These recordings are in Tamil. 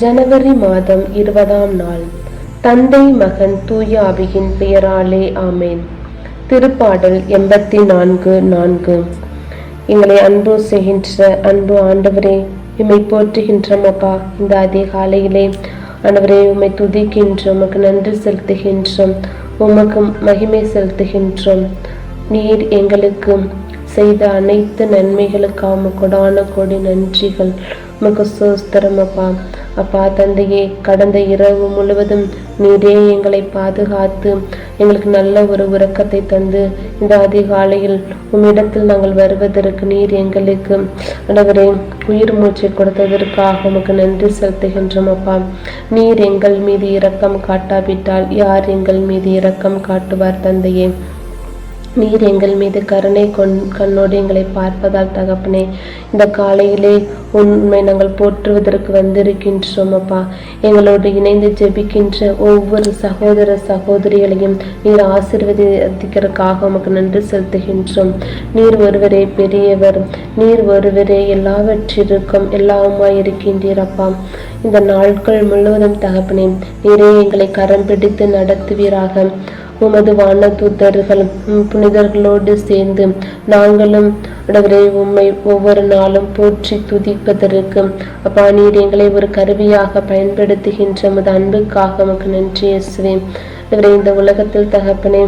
ஜனவரி மாதம் இருபதாம் நாள். தந்தை மகன் தூய அபியின் பெயராலே ஆமேன். திருப்பாடல் எண்பத்தி நான்கு. நான்கு எங்களை அன்பு செய்கின்ற அன்பு ஆண்டவரே இம்மை போற்றுகின்றோம் அப்பா இந்த அதிகாலையிலே ஆண்டவரே உம்மை துதிக்கின்றோம் உமக்கு நன்றி செலுத்துகின்றோம் உமக்கு மகிமை செலுத்துகின்றோம். நீர் எங்களுக்கு செய்த அனைத்து நன்மைகளுக்காக கொடான கொடி நன்றிகள். உமக்கு சோஸ்திரம் அப்பா. அப்பா தந்தையே கடந்த இரவு முழுவதும் நீரே எங்களை பாதுகாத்து எங்களுக்கு நல்ல ஒரு உறக்கத்தை தந்து இந்த அதிகாலையில் உம்மிடத்தில் நாங்கள் வருவதற்கு நீர் எங்களுக்கு ஆண்டவரே உயிர் மூச்சை கொடுத்ததற்காக உமக்கு நன்றி செலுத்துகின்றோம் அப்பா. நீர் எங்கள் மீது இரக்கம் காட்டாவிட்டால் யார் எங்கள் மீது இரக்கம் காட்டுவார் தந்தையே? நீர் எங்கள் மீது கருணை கொண் கண்ணோடு எங்களை பார்ப்பதால் தகப்பனே இந்த காலையிலே உண்மை நாங்கள் போற்றுவதற்கு வந்திருக்கின்றோம் அப்பா. எங்களோடு இணைந்து ஜெபிக்கின்ற ஒவ்வொரு சகோதர சகோதரிகளையும் நீர் ஆசிர்வதிக்கிறதுக்காக உமக்கு நன்றி செலுத்துகின்றோம். நீர் ஒருவரே பெரியவர். நீர் ஒருவரே எல்லாவற்றிற்கும் எல்லாவுமாய் இருக்கின்றீர் அப்பா. இந்த நாட்கள் முழுவதும் தகப்பனே நீரே எங்களை கரம் பிடித்து நடத்துவீராக. உமது வான தூதர்கள் உம் புனிதர்களோடு சேர்ந்து நாங்களும் ஆண்டவரே உம்மை ஒவ்வொரு நாளும் போற்றி துதிப்பதற்கு. அப்பா நீர் எங்களை ஒரு கருவியாக பயன்படுத்துகின்ற உமது அன்புக்காக உமக்கு நன்றி இயேசுவே. இந்த உலகத்தில் தகப்பனே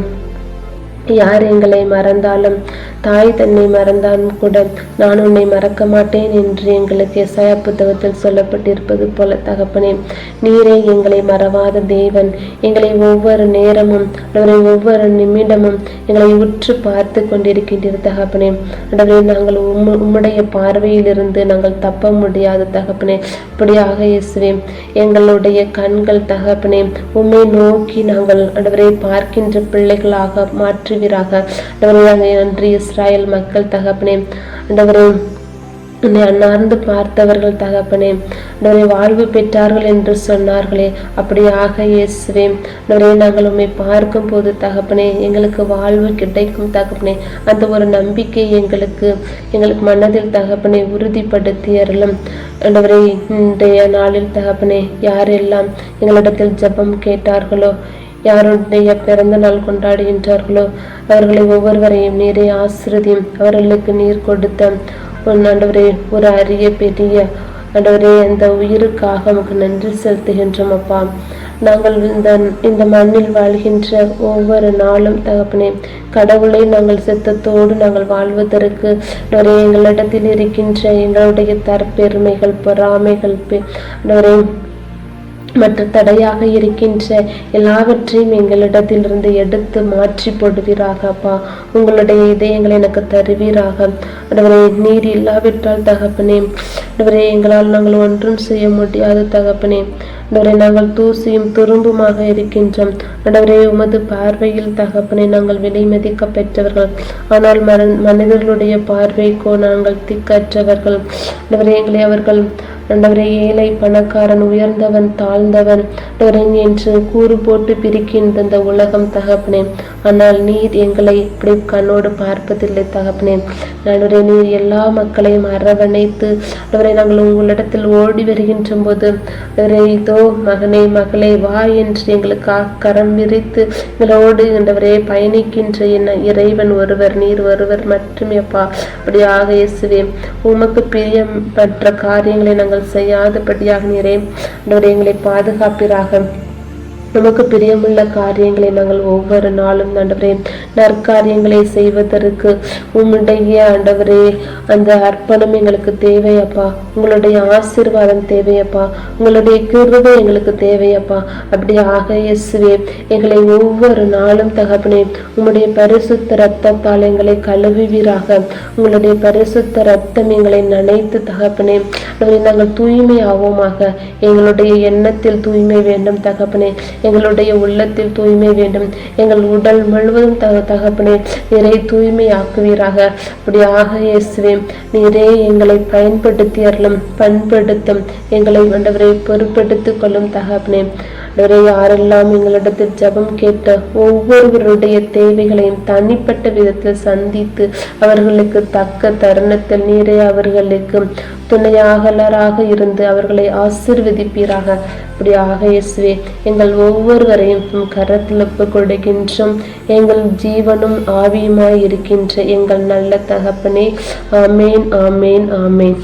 யார் எங்களை மறந்தாலும் தாய் தன்னை மறந்தாலும் கூட நான் உன்னை மறக்க மாட்டேன் என்று எங்களுக்கு எசாயா புத்தகத்தில் சொல்லப்பட்டிருப்பது போல தகப்பனே. நீரே எங்களை மறவாத தேவன். எங்களை ஒவ்வொரு நேரமும் அவரை ஒவ்வொரு நிமிடமும் எங்களை உற்று பார்த்து கொண்டிருக்கின்ற தகப்பனே. அடவே நாங்கள் உம் உம்முடைய பார்வையிலிருந்து நாங்கள் தப்ப முடியாத தகப்பனே. அப்படியாக இயேசுவே எங்களுடைய கண்கள் தகப்பனே உம்மை நோக்கி நாங்கள் அடவரை பார்க்கின்ற பிள்ளைகளாக மாற்ற மாற்றுவீராக. அடவரை நன்றி. இஸ்ராயல் மக்கள் தகப்பனே அண்டவரே உன்னை அன்னார்ந்து பார்த்தவர்கள் தகப்பனே ஆண்டவரே வாழ்வு பெற்றார்கள் என்று சொன்னார்களே. அப்படியாக இயேசுவே ஆண்டவரே நாங்கள் உண்மை பார்க்கும் போது தகப்பனே எங்களுக்கு வாழ்வு கிடைக்கும் தகப்பனே. அந்த ஒரு நம்பிக்கை எங்களுக்கு எங்களுக்கு மனதில் தகப்பனை உறுதிப்படுத்தி அருளும். ஆண்டவரே இன்றைய நாளில் தகப்பனே யாரெல்லாம் எங்களிடத்தில் ஜபம் கேட்டார்களோ யாருடைய பிறந்த நாள் கொண்டாடுகின்றார்களோ அவர்களை ஒவ்வொருவரையும் நீரே ஆசிரதியும் அவர்களுக்கு நீர் கொடுத்த உன் ஆண்டவரே ஒரு அரிய பெரிய ஆண்டவரே அந்த உயிருக்காக உமக்கு நன்றி செலுத்துகின்றோம் அப்பா. நாங்கள் இந்த இந்த மண்ணில் வாழ்கின்ற ஒவ்வொரு நாளும் தகப்பனே கடவுளை நாங்கள் சித்தத்தோடு நாங்கள் வாழ்வதற்கு நிறைய எங்களிடத்தில் இருக்கின்ற எங்களுடைய தற்பெருமைகள் பொறாமைகள் பெ- மற்ற தடையாக இருக்கின்ற எல்லாவற்றையும் எங்களிடத்திலிருந்து எடுத்து மாற்றி போடுவீராக அப்பா. உங்களுடைய இதயங்களை எனக்கு தருவீராக. அடவரே நீர் இல்லாவிட்டால் தகப்பனே. அடவரே எங்களால் நாங்கள் ஒன்றும் செய்ய முடியாத தகப்பனே. ஆண்டவரே நாங்கள் தூசியும் துரும்புமாக இருக்கின்றோம். அடவரே உமது பார்வையில் தகப்பனை நாங்கள் விலை மதிக்க பெற்றவர்கள். ஆனால் மன மனிதர்களுடைய பார்வைக்கோ நாங்கள் திக்கற்றவர்கள். அடவரே எங்களை அவர்கள் ஆண்டவரே ஏழை பணக்காரன் உயர்ந்தவன் தாழ்ந்தவன் என்று கூறு போட்டு பிரிக்கின்ற இந்த உலகம் தகப்பனே. ஆனால் நீர் எங்களை இப்படி கண்ணோடு பார்ப்பதில்லை தகப்பனே. ஆண்டவரே நீர் எல்லா மக்களையும் அரவணைத்து ஆண்டவரே நாங்கள் உங்களிடத்தில் ஓடி வருகின்ற போது ஆண்டவரே இதோ மகனே மகளே வா என்று எங்களுக்கு கரம் விரித்து எங்களோடு ஆண்டவரே பயணிக்கின்ற என்ன இறைவன் ஒருவர் நீர் ஒருவர் மட்டுமே அப்பா. அப்படியாக இயேசுவே உமக்கு பிரியம் பெற்ற காரியங்களை நாங்கள் செய்யாதபடியாக நீரே ஆண்டவரே எங்களை பாதுகாப்பீராக. நமக்கு பிரியமுள்ள காரியங்களை நாங்கள் ஒவ்வொரு நாளும் ஆண்டவரே நற்காரியங்களை செய்வதற்கு உம்முடைய ஆண்டவரே அந்த அர்ப்பணம் எங்களுக்கு தேவையப்பா உங்களுடைய ஆசீர்வாதம் தேவையப்பா உங்களுடைய கிருபை எங்களுக்கு தேவையப்பா அப்படியாக இயேசுவே எங்களை ஒவ்வொரு நாளும் தகப்பனே உங்களுடைய பரிசுத்த ரத்தத்தால் எங்களை கழுவுவீராக. உங்களுடைய பரிசுத்த ரத்தம் எங்களை நனைத்து தகப்பனே நாங்கள் நாங்கள் தூய்மையாவோமாக. எங்களுடைய எண்ணத்தில் தூய்மை வேண்டும் தகப்பனே. எங்களுடைய உள்ளத்தில் தூய்மை வேண்டும். எங்கள் உடல் முழுவதும் தக தகப்பனே நீரை தூய்மையாக்குவீராக. அப்படியாக இயேசுவே நீரே எங்களை பயன்படுத்தி அருளும் பண்படுத்தும். எங்களை ஆண்டவரை பொறுப்பெடுத்துக் கொள்ளும் தகப்பனே. இவரை யாரெல்லாம் எங்களிடத்தில் ஜெபம் கேட்ட ஒவ்வொருவருடைய தேவைகளையும் தனிப்பட்ட விதத்தில் சந்தித்து அவர்களுக்கு தக்க தருணத்தில் நீரே அவர்களுக்கு துணையாகலராக இருந்து அவர்களை ஆசிர்வதிப்பீராக. அப்படியாக இயேசுவே எங்கள் ஒவ்வொருவரையும் கரத்தில் கொடுக்கின்றோம். எங்கள் ஜீவனும் ஆவியுமாய் இருக்கின்ற எங்கள் நல்ல தகப்பனே ஆமேன் ஆமேன் ஆமேன்.